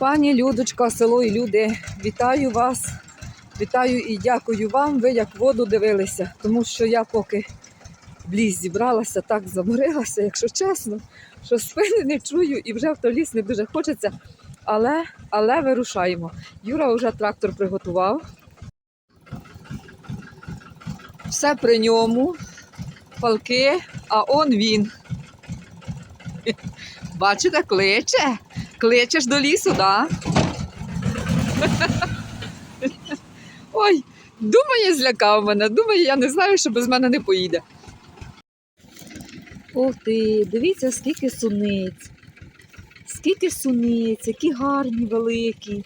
Пані Людочка, село і люди, вітаю вас. Вітаю і дякую вам. Ви як воду дивилися, тому що я поки в ліс зібралася, так заморилася, якщо чесно, що спини не чую і вже в той ліс не дуже хочеться. Але, але вирушаємо. Юра вже трактор приготував. Все при ньому, палки, а он він. Бачите, кличе. Кличеш до лісу, да? Ой, думає, злякав мене. Думає, я не знаю, що без мене не поїде. Ух ти, дивіться, скільки суниць. Скільки суниць, які гарні, великі.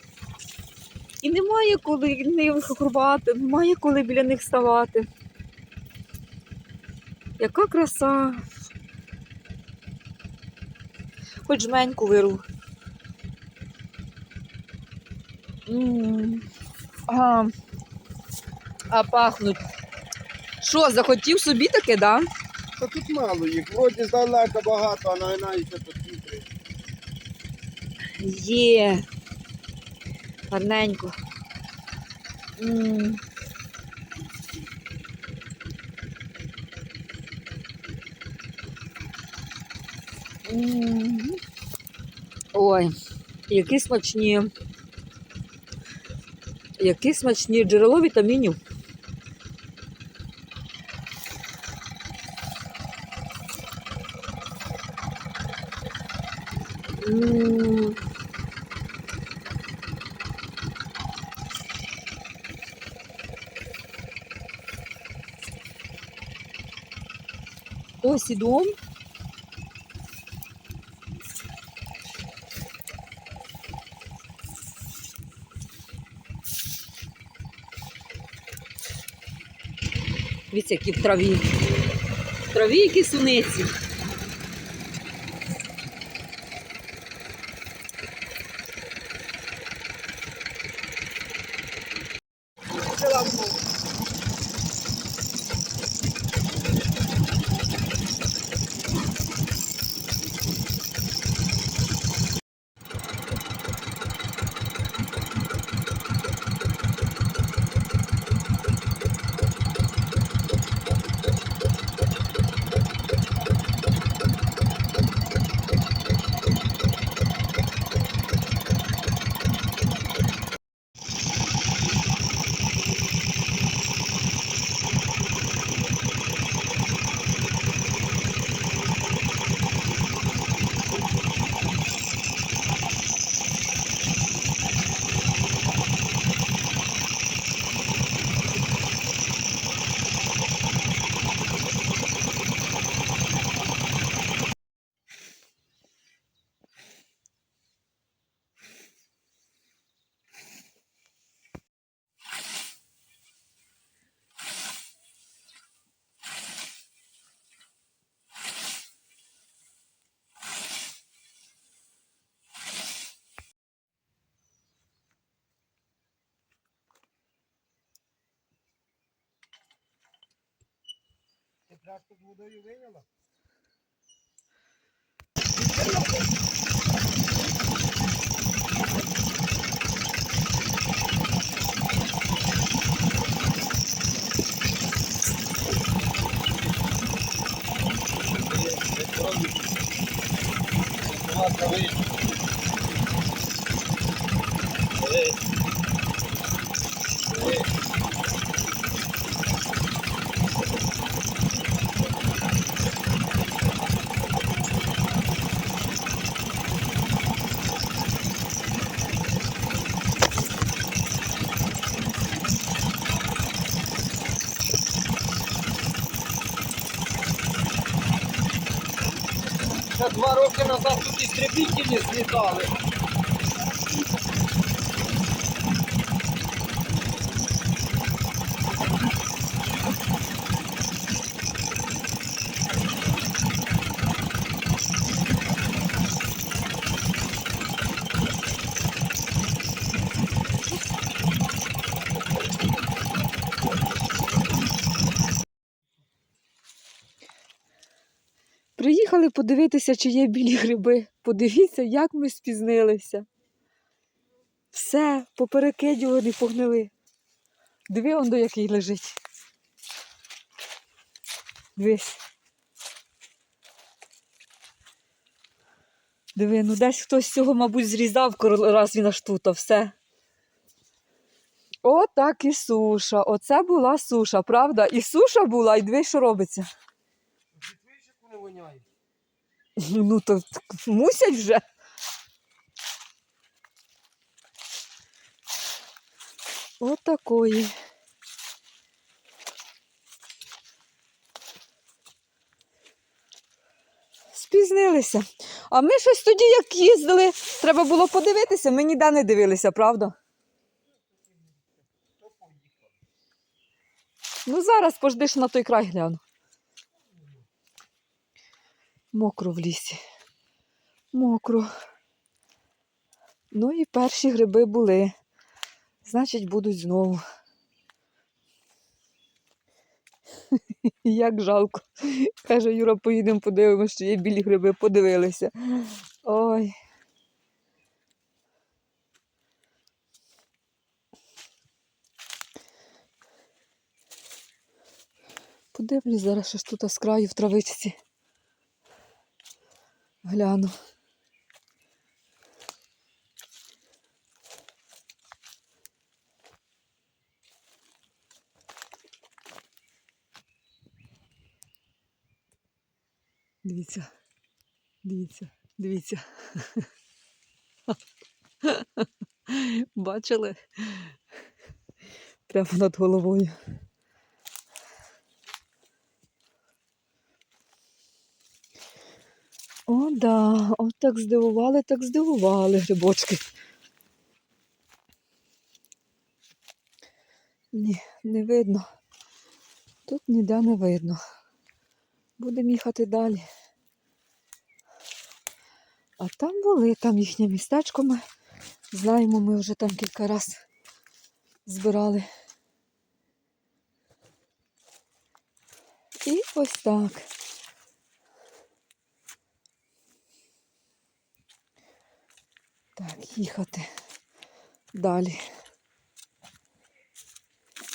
І немає коли них рвати, немає коли біля них ставати. Яка краса. Хоч жменьку виру. М. А, а пахнуть. Що, захотів собі таке, да? Та тут мало їх. Вроді здалека багато, а на навіть тут вітри. Є. Гарненько. М. М. Ой, які смачні. Які смачні джерело вітамінів. Ось і дом. Дивіться, які в траві. В траві які суниці. Ти пляшку з водою виняла? Ще два роки назад тут істребітелі злітали. Подивитися, чи є білі гриби. Подивіться, як ми спізнилися. Все, поперекидювані, погнили. Диви он до який лежить. Дивись. Диви, ну десь хтось цього, мабуть, зрізав, раз він аж тут, а все. О, так і суша. Оце була суша, правда? І суша була, і диви, що робиться. Свічку не воняє. Ну, то мусять вже. От такої. Спізнилися. А ми щось тоді, як їздили, треба було подивитися, ми ніде не дивилися, правда? Ну, зараз пождиш на той край гляну. Мокро в лісі. Мокро. Ну і перші гриби були. Значить, будуть знову. Як жалко. Каже, Юра, поїдемо, подивимося, що є білі гриби, подивилися. Ой. Подивлюсь зараз, що ж тут з краю в травичці. Гляну. Дивіться, дивіться, дивіться. Бачили? Прямо над головою. О, да, от так здивували, так здивували грибочки. Ні, не видно. Тут ніде не видно. Будемо їхати далі. А там були, там їхнє містечко ми знаємо, ми вже там кілька разів збирали. І ось так. Так, їхати далі.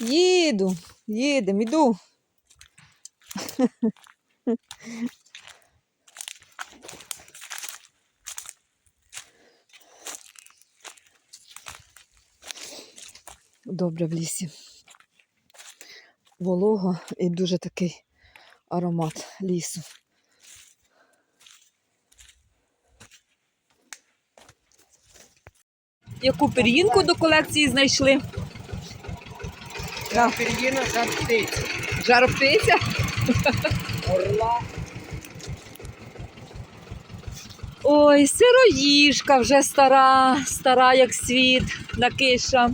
Їду, їдемо, іду. Добре в лісі. Волого і дуже такий аромат лісу. Яку пір'їнку до колекції знайшли? Там пір'їна жар птиця. Жар птиця? Орла. Ой, сироїжка вже стара, стара як світ, накиша.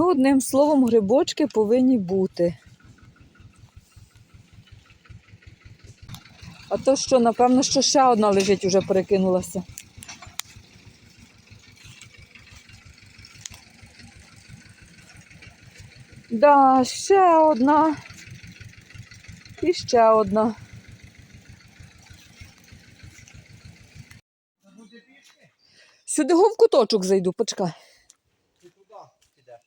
Ну, одним словом, грибочки повинні бути. А то що, напевно, що ще одна лежить, уже перекинулася. Да, ще одна. І ще одна. Сюди го в куточок зайду, почекай. Ти туди підеш.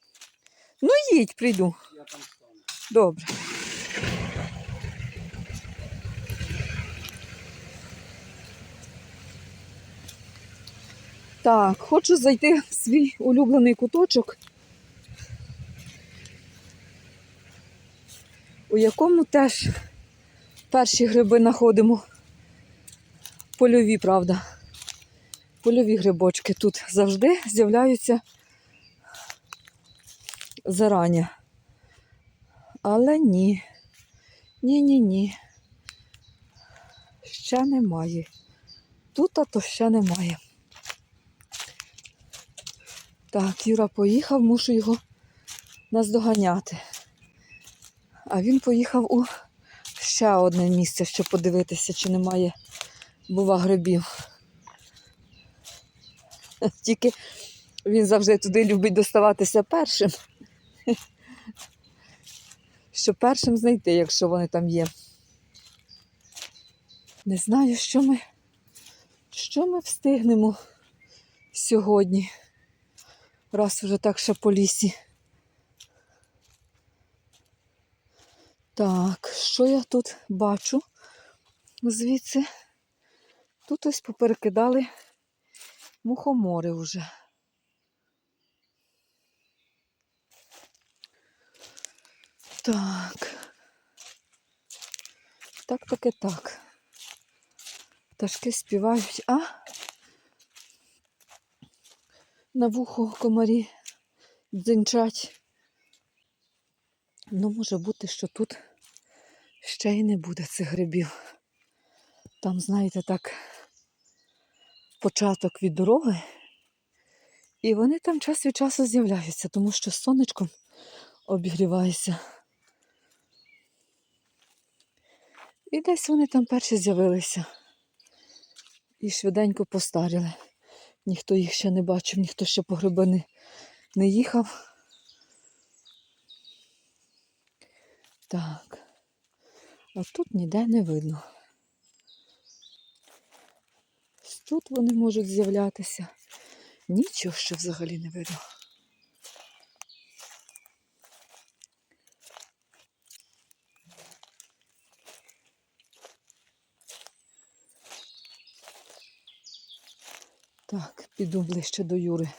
Ну їдь, прийду. Я там. Добре. Так, хочу зайти в свій улюблений куточок, у якому теж перші гриби знаходимо. Польові, правда. Польові грибочки тут завжди з'являються зарані. Але ні. Ні-ні-ні. Ще немає. Тут а то ще немає. Так, Юра поїхав, мушу його наздоганяти. А він поїхав у ще одне місце, щоб подивитися, чи немає бува грибів. Тільки він завжди туди любить доставатися першим. щоб першим знайти, якщо вони там є. Не знаю, що ми, що ми встигнемо сьогодні. Раз вже так ще по лісі. Так, що я тут бачу? Звідси. Тут ось поперекидали мухомори вже. Так. Так, таки так. Пташки співають, а на вухо комарі дзинчать. Ну, може бути, що тут ще й не буде цих грибів. Там, знаєте, так, початок від дороги. І вони там час від часу з'являються, тому що сонечком обігрівається. І десь вони там перші з'явилися. І швиденько постаріли. Ніхто їх ще не бачив, ніхто ще по гриби не, не їхав. Так. А тут ніде не видно. Тут вони можуть з'являтися. Нічого ще взагалі не видно. Так, піду ближче до Юри.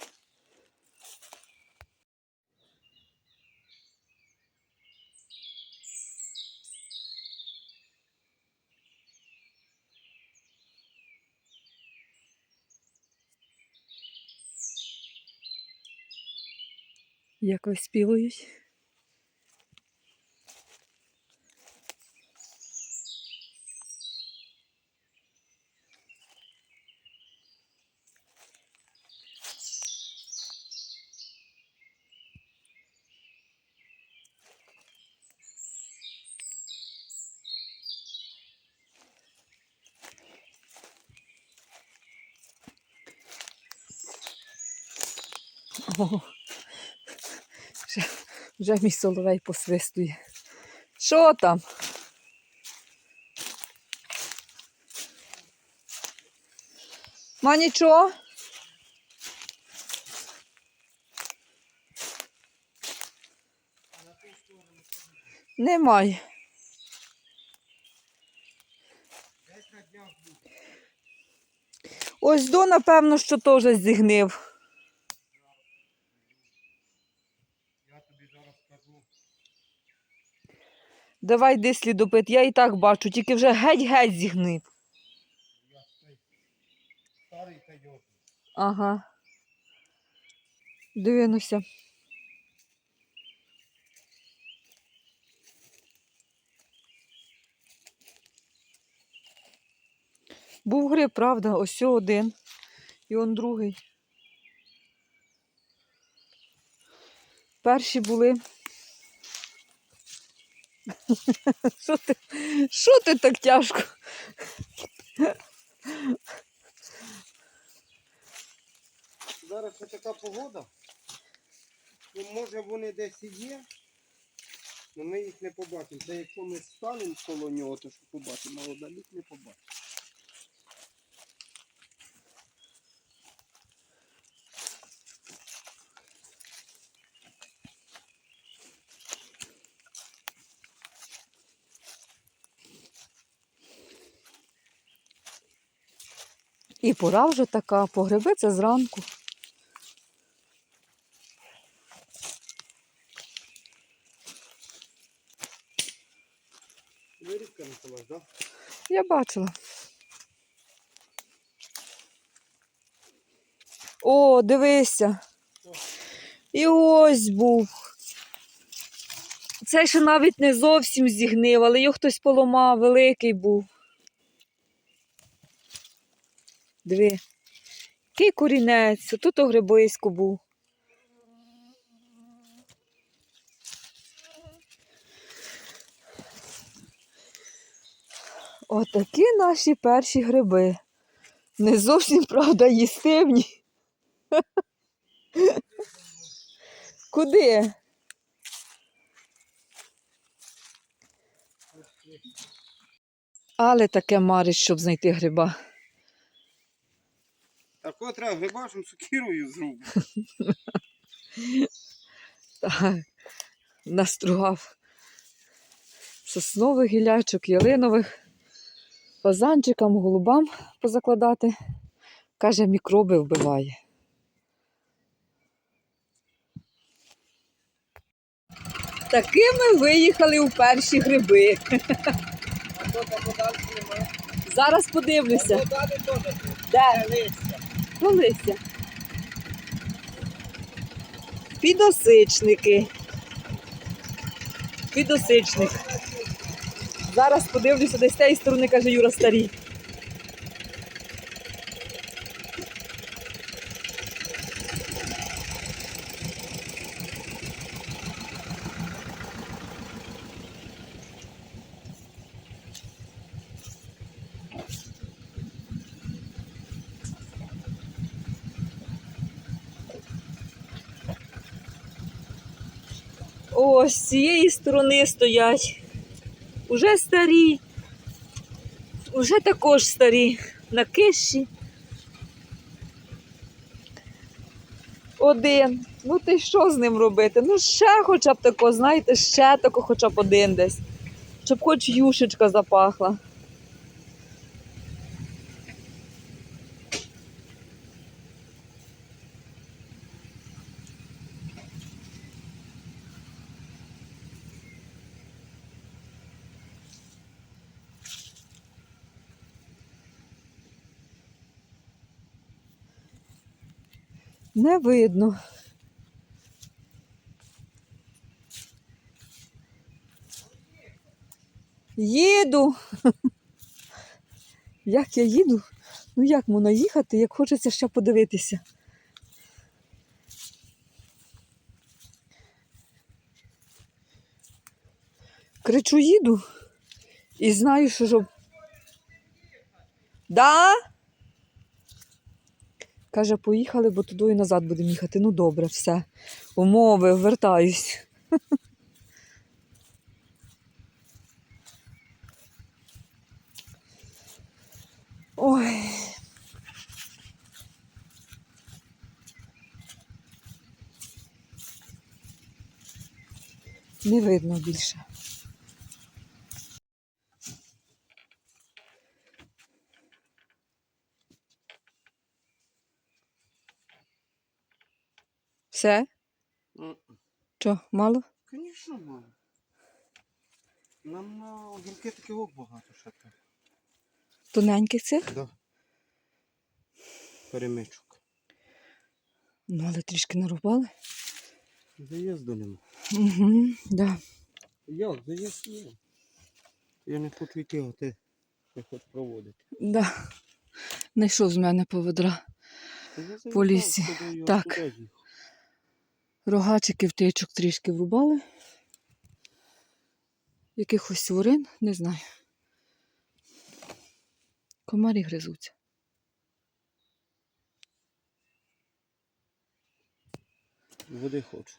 Як виспівують. Вже, вже мій соловей посвистує. Що там? Ма нічого? Немає. Ось до, напевно, що теж зігнив. Я тобі зараз скажу. Давай йди слідопит, я і так бачу, тільки вже геть-геть зігнив. Ага. Дивимося. Був гриб, правда, ось один. І он другий. Перші були. Що ти, що ти так тяжко? Зараз така погода. Ну, може вони десь і є, але ми їх не побачимо. Та якщо ми станемо коло нього, то що побачимо, але далі не побачимо. І пора вже така, погреби це зранку. Вирізка Миколаш, так? Я бачила. О, дивися. І ось був. Цей ще навіть не зовсім зігнив, але його хтось поламав, великий був. Диви. Який корінець, тут у огребисько був. Отакі наші перші гриби. Не зовсім, правда, їстивні. Куди? Але таке марить, щоб знайти гриба. Так от треба грибашем сукірою зруб. Так, настругав соснових гілячок, ялинових, фазанчикам, голубам позакладати. Каже, мікроби вбиває. Такими виїхали у перші гриби. Зараз подивлюся. Де? Колися. Підосичники. Підосичник. Зараз подивлюся, десь з цієї сторони, каже Юра старі. Ось з цієї сторони стоять. Уже старі. Уже також старі. На киші. Один. Ну ти що з ним робити? Ну ще хоча б тако, знаєте, ще тако хоча б один десь. Щоб хоч юшечка запахла. Не видно. Їду. Як я їду? Ну як можна їхати, як хочеться ще подивитися. Кричу, їду і знаю, що. що... Да? Каже, поїхали, бо туди і назад будемо їхати. Ну добре, все. Умови, вертаюсь. Ой. Не видно більше. Все? Що, мало? Звісно, мало. Нам на огірки такого багато ще треба. Тоненьких цих? Да. Перемичок. Ну, але трішки нарубали. Заїзду нема. Угу, да. Як, заїзд є. Я не хочу йти, а ти не хочеш проводити. Да. Найшов з мене я заїжджав По лісі. Так. Рогачики втичок трішки врубали. Якихось урин, не знаю. Комарі гризуться. Води хочу.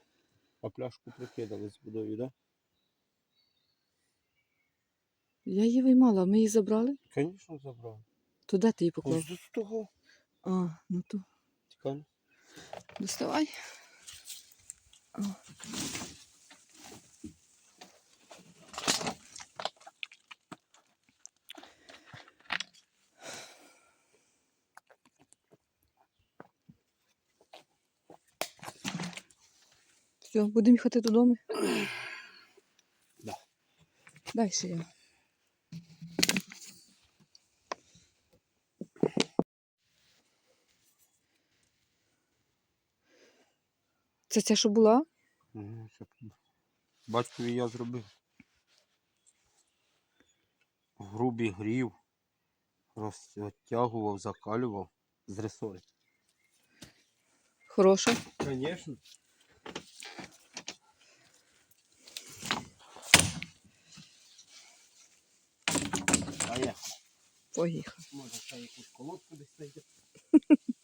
А пляшку прикидали з водою, так? Я її виймала, ми її забрали. Звісно, забрав. То де ти її поклав? Ось того. А, ну то Тікай. доставай. Все, будемо їхати додому. Да. Дай ще я. Це ця, що була? Батькові я зробив. Грубий грів, розтягував, закалював з ресори. Хороша. Звісно. А я, Поїхав. може, ще якусь колодку десь знайде.